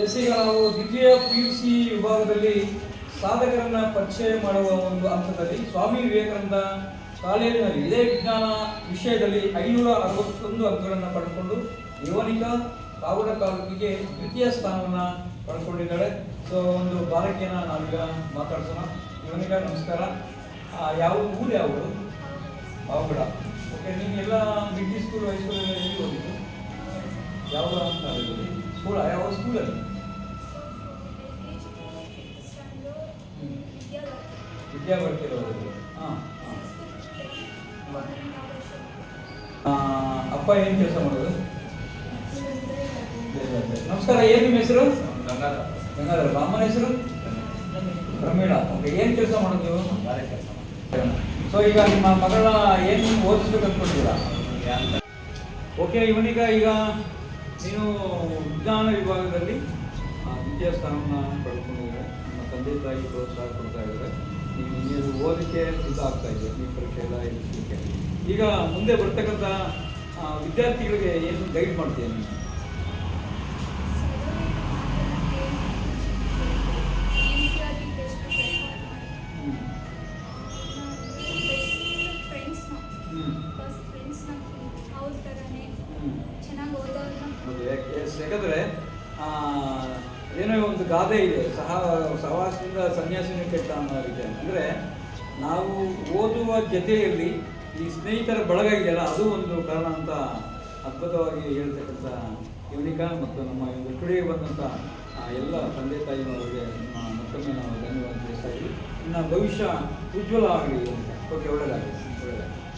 ನಾವು ದ್ವಿತೀಯ P U C ವಿಭಾಗದಲ್ಲಿ ಸಾಧಕರನ್ನ ಪರಿಚಯ ಮಾಡುವ ಒಂದು ಹಂತದಲ್ಲಿ ಸ್ವಾಮಿ ವಿವೇಕಾನಂದ ಕಾಲೇಜಿನಲ್ಲಿ ಇದೇ ವಿಜ್ಞಾನ ವಿಷಯದಲ್ಲಿ ಐನೂರ ಅರವತ್ತೊಂದು ಅಂಕಗಳನ್ನು ಪಡೆದುಕೊಂಡು ಯುವನಿಕಾ ಕಾವಡ ತಾಲೂಕಿಗೆ ದ್ವಿತೀಯ ಸ್ಥಾನವನ್ನು ಪಡ್ಕೊಂಡಿದ್ದಾಳೆ ಸೊ ಒಂದು ಬಾಲಕಿಯನ್ನ ನಾವೀಗ ಮಾತಾಡ್ಸೋಣ. ಯುವನಿಕಾ ನಮಸ್ಕಾರ. ಯಾವ ಊರು ಯಾವುದು? ಬಾವುಗಡ ಓಕೆ ನೀವೆಲ್ಲ ಮಿಡ್ಲಿ ಸ್ಕೂಲ್ ಹೈಸ್ಕೂಲ್ ಎಲ್ಲ ಹೋಗಿದ್ದು ಯಾವ ಸ್ಕೂಲ್ ಯಾವ ಸ್ಕೂಲಲ್ಲಿ ವಿದ್ಯಾಭರ್ತಿ ಹೋಗಿದ್ದು ಹಾಂ. ಅಪ್ಪ ಏನು ಕೆಲಸ ಮಾಡೋದು? ನಮಸ್ಕಾರ, ಏನು ನಿಮ್ಮ ಹೆಸರು? ಗಂಗಾಧರ. ಅಮ್ಮನ ಹೆಸರು? ಪ್ರಮೀಳ. ಓಕೆ, ಏನು ಕೆಲಸ ಮಾಡೋದು ನೀವು? ಸೊ ಈಗ ನಿಮ್ಮ ಮಗಳ ಏನು ಓದಿಸ್ಬೇಕು ಅಂದ್ಕೊಂಡಿದ್ದೀರಾ ಓಕೆ, ಇವನೀಗ ಈಗ ನೀನು ವಿಜ್ಞಾನ ವಿಭಾಗದಲ್ಲಿ ವಿದ್ಯಾ ದ್ವಿತೀಯ ಸ್ಥಾನವನ್ನು ಪಡ್ಕೊಂಡಿದ್ದಾರೆ. ನಮ್ಮ ತಂದೆ ತಾಯಿ ಪ್ರೋತ್ಸಾಹ ಕೊಡ್ತಾ ಇದ್ದಾರೆ. ನೀವು ಓದಿಕೆ ಇದು ಸಿದ್ಧ ಆಗ್ತಾ ಇದೆ ನೀವು ಪರೀಕ್ಷೆ ಎಲ್ಲ ಎದುರಿಸಲಿಕ್ಕೆ ಈಗ ಮುಂದೆ ಬರ್ತಕ್ಕಂಥ ವಿದ್ಯಾರ್ಥಿಗಳಿಗೆ ಏನು ಗೈಡ್ ಮಾಡ್ತೀಯ ನೀವು ಯಾಕಂದ್ರೆ ಆ, ಏನೋ ಒಂದು ಗಾದೆ ಇದೆ. ಸಹ ಸಹವಾಸದಿಂದ ಸನ್ಯಾಸಿನ ಕೆಟ್ಟ ಅನ್ನೋ ಇದೆ ಅಂದರೆ ನಾವು ಓದುವ ಜೊತೆಯಲ್ಲಿ ಈ ಸ್ನೇಹಿತರ ಬಳಗ ಇದೆಯಲ್ಲ ಅದು ಒಂದು ಕಾರಣ ಅಂತ ಅದ್ಭುತವಾಗಿ ಹೇಳ್ತಕ್ಕಂಥ ಯುನಿಕಾ ಮತ್ತು ನಮ್ಮ ಒಂದು ಸ್ಟುಡಿಯೋಗೆ ಬಂದಂಥ ಎಲ್ಲ ತಂದೆ ತಾಯಿನವರಿಗೆ ನಮ್ಮ ಮತ್ತೊಮ್ಮೆ ನಾವು ಧನ್ಯವಾದ ತಿಳಿಸ್ತಾ ಇದ್ದೀವಿ ಇನ್ನು ಭವಿಷ್ಯ ಉಜ್ವಲ ಆಗಲಿ ಓಕೆ ಒಳ್ಳೆಯದಾಗಲಿ ಒಳ್ಳೆಯದಾಗಲಿ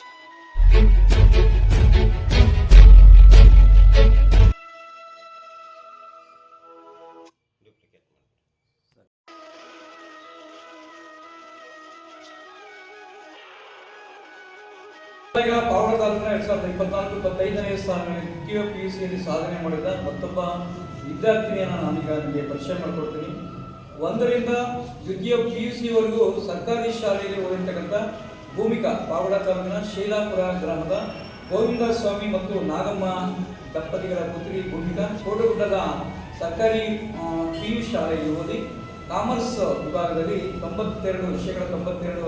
ಪಾವಡ ತಾಲೂಕಿನ ಎರಡ್ ಸಾವಿರದ ಇಪ್ಪತ್ನಾಲ್ಕು ಇಪ್ಪತ್ತೈದನೇ ಸ್ಥಾನದಲ್ಲಿ ದ್ವಿತೀಯ ಪಿ ಯು ಸಿಯಲ್ಲಿ ಸಾಧನೆ ಮಾಡಿದ ಮತ್ತೊಬ್ಬ ವಿದ್ಯಾರ್ಥಿನಿಯನ್ನು ನಾನೀಗ ನಿಮಗೆ ಪರಿಚಯ ಮಾಡಿಕೊಡ್ತೀನಿ. ಒಂದರಿಂದ ದ್ವಿತೀಯ ಪಿ ಯು ಸಿವರೆಗೂ ಸರ್ಕಾರಿ ಶಾಲೆಯಲ್ಲಿ ಓದಿರ್ತಕ್ಕಂಥ ಭೂಮಿಕಾ ಪಾವಡ ತಾಲೂಕಿನ ಶೈಲಾಪುರ ಗ್ರಾಮದ ಗೋವಿಂದ ಸ್ವಾಮಿ ಮತ್ತು ನಾಗಮ್ಮ ದಂಪತಿಗಳ ಪುತ್ರಿ ಭೂಮಿಕಾ ಕೋಟಗುಡ್ಡದ ಸರ್ಕಾರಿ ಪಿ ಯು ಶಾಲೆಯಲ್ಲಿ ಓದಿ ಕಾಮರ್ಸ್ ವಿಭಾಗದಲ್ಲಿ ತೊಂಬತ್ತೆರಡು ಶೇಕಡ ತೊಂಬತ್ತೆರಡು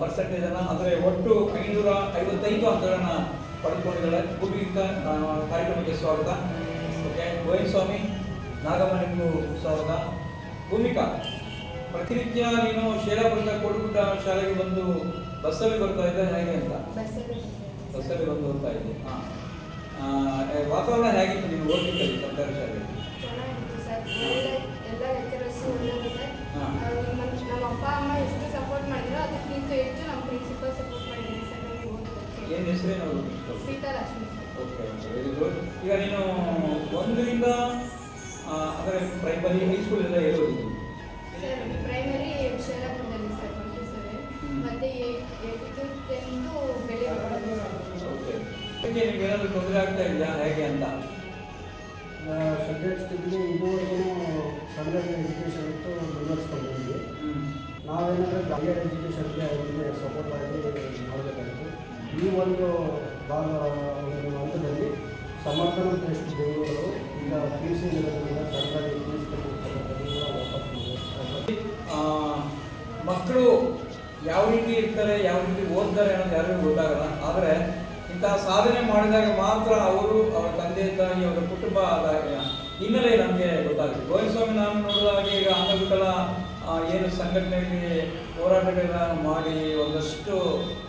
ಪರ್ಸೆಂಟೇಜ್ ಅನ್ನ ಅಂದರೆ ಒಟ್ಟು ಐನೂರ ಐವತ್ತೈದು ಅಂಕಗಳನ್ನ ಪಡೆದುಕೊಂಡಿದ್ದಾಳೆ ಭೂಮಿಕಾ ಕಾರ್ಯಕ್ರಮಕ್ಕೆ ಸ್ವಾಗತ. ಓಕೆ ಗೋವಿಂದ ಸ್ವಾಮಿ ನಾಗಮ್ಮ ನಿಮಗೂ ಸ್ವಾಗತ. ಭೂಮಿಕಾ ಪ್ರತಿನಿತ್ಯ ನೀನು ಶೇಲಾಪುರದ ಕೋಟಗುಡ್ಡ ಶಾಲೆಗೆ ಬಂದು ಬಸ್ಸಲ್ಲಿ ಬರ್ತಾ ಇದ್ದ ಹೇಗೆ ಅಂತ? ಬಸ್ಸಲ್ಲಿ. ಬಸ್ಸಲ್ಲಿ ಬಂದು ಬರ್ತಾ ಇದ್ದೆ. ಹಾಂ. ವಾತಾವರಣ ಹೇಗಿತ್ತು ನೀವು ಓದಲಿಕ್ಕೆ ಸರ್ಕಾರಿ ಶಾಲೆಯಲ್ಲಿ? ಅಪ್ಪ ಅಮ್ಮ ಎಷ್ಟು ಸಪೋರ್ಟ್ ಮಾಡಿದ್ರು ಅದಕ್ಕಿಂತ ಹೆಚ್ಚು ನಮ್ಮ ಪ್ರಿನ್ಸಿಪಲ್ ಸಪೋರ್ಟ್ ಮಾಡಿದ್ದೀನಿ ಸರ್ ನಮಗೆ ಓದೋದಕ್ಕೆ ಏನು ಹೆಸರೇನು Seethalakshmi sir. Okay very good ಈಗ ನೀನು ಒಂದರಿಂದ ಅಂದರೆ ಪ್ರೈಮರಿ ಹೈಸ್ಕೂಲ್ ಎಲ್ಲ ಎಲ್ಲಿ ಓದಿದ್ದು? ಸರ್ ಪ್ರೈಮರಿ ಶೇಲಾಪುರದಲ್ಲಿ ಸರ್ ಟ್ವೆಂಟಿ ಸೆವೆನ್. ಮತ್ತು ಏಯ್ಟ್ ಟು ಟೆಂತು ಬೆಳಿಗ್ಗೆ ಓಕೆ ಅದಕ್ಕೆ ನಿಮ್ಗೇನಾದರೂ ತೊಂದರೆ ಆಗ್ತಾ ಇದೆಯಾ? ಹೇಗೆ ಅಂತ? ಸಬ್ಜೆಕ್ಟ್ ಸ್ಥಿತಿಗೆ ಇದುವರೆಗೂ ಸಣ್ಣ ಎಜುಕೇಷನ್ ಇತ್ತು ಮುಂದುವರಿಸ್ಕೊಂಡಿದ್ವಿ ನಾವೇನಾದರೂ ಹೈಯರ್ ಎಜುಕೇಷನ್ಗೆ ಅವ್ರಿಗೆ ಸಪೋರ್ಟ್ ಮಾಡಿ ಮಾಡಬೇಕಾಗಿತ್ತು. ಈ ಒಂದು ಭಾಗ ಒಂದು ಹಂತದಲ್ಲಿ ಸಮರ್ಥನ ಟೆಸ್ಟ್ ಬೆಂಗಳೂರು ಈಗ ಪಿ ಸಿ ಇರೋದ್ರಿಂದ ಸರ್ಕಾರಿ ಮಕ್ಕಳು ಯಾವ ರೀತಿ ಇರ್ತಾರೆ, ಯಾವ ರೀತಿ ಓದ್ತಾರೆ ಅನ್ನೋದು ಯಾರಿಗೂ ಗೊತ್ತಾಗಲ್ಲ. ಆದರೆ ಇಂತಹ ಸಾಧನೆ ಮಾಡಿದಾಗ ಮಾತ್ರ ಅವರು ಅವರ ತಂದೆ, ತಾಯಿ, ಅವರ ಕುಟುಂಬ ಆದಾಗ ಹಿನ್ನೆಲೆ ನಮಗೆ ಗೊತ್ತಾಗುತ್ತೆ. ಗೋವಿಂದ ಸ್ವಾಮಿ ನಾನು ನೋಡಿದಾಗ ಈಗ ಅಂಗವಿಕಲ ಏನು ಸಂಘಟನೆಯಲ್ಲಿ ಹೋರಾಟಗಳನ್ನು ಮಾಡಿ ಒಂದಷ್ಟು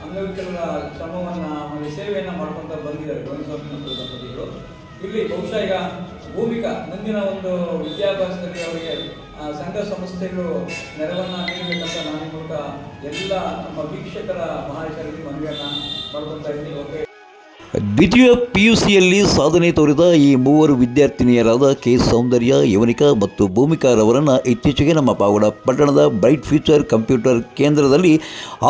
ಅಂಗವಿಕಲರ ಶ್ರಮವನ್ನು ಆಮೇಲೆ ಸೇವೆಯನ್ನು ಮಾಡ್ಕೊತ ಬಂದಿದ್ದಾರೆ ಗೋವಿಂದ ದಂಪತಿಗಳು ಇಲ್ಲಿ ಬಹುಶಃ ಈಗ ಭೂಮಿಕಾ ಮುಂದಿನ ಒಂದು ವಿದ್ಯಾಭ್ಯಾಸದಲ್ಲಿ ಅವರಿಗೆ ಸಂಘ ಸಂಸ್ಥೆಗಳು ನೆರವನ್ನು ನೀಡಬೇಕಂತ ನಾನು ಮೂಲಕ ಎಲ್ಲ ನಮ್ಮ ವೀಕ್ಷಕರ ಮಹಾಶಯರಲ್ಲಿ ಮನವಿಯನ್ನು ಮಾಡ್ಕೊತಾ ಇದ್ದೀನಿ. ಓಕೆ ದ್ವಿತೀಯ ಪಿ ಯು ಸಿಯಲ್ಲಿ ಸಾಧನೆ ತೋರಿದ ಈ ಮೂವರು ವಿದ್ಯಾರ್ಥಿನಿಯರಾದ ಕೆ ಸೌಂದರ್ಯ ಯವನಿಕಾ ಮತ್ತು ಭೂಮಿಕಾರವರನ್ನು ಇತ್ತೀಚೆಗೆ ನಮ್ಮ ಪಾವಡ ಪಟ್ಟಣದ ಬ್ರೈಟ್ ಫ್ಯೂಚರ್ ಕಂಪ್ಯೂಟರ್ ಕೇಂದ್ರದಲ್ಲಿ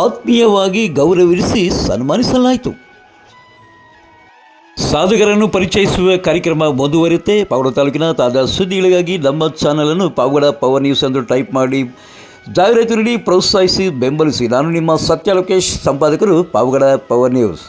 ಆತ್ಮೀಯವಾಗಿ ಗೌರವಿಸಿ ಸನ್ಮಾನಿಸಲಾಯಿತು. ಸಾಧಕರನ್ನು ಪರಿಚಯಿಸುವ ಕಾರ್ಯಕ್ರಮ ಮುಂದುವರಿಯುತ್ತೆ. ಪಾವಗಡ ತಾಲೂಕಿನ ತಾಜಾ ಸುದ್ದಿಗಳಿಗಾಗಿ ನಮ್ಮ ಚಾನಲನ್ನು ಪಾವಗಡ ಪವರ್ ನ್ಯೂಸ್ ಎಂದು ಟೈಪ್ ಮಾಡಿ. ಜಾಹೀರಾತು ನೀಡಿ, ಪ್ರೋತ್ಸಾಹಿಸಿ, ಬೆಂಬಲಿಸಿ. ನಾನು ನಿಮ್ಮ ಸತ್ಯ ಲೋಕೇಶ್, ಸಂಪಾದಕರು ಪಾವಗಡ ಪವರ್ ನ್ಯೂಸ್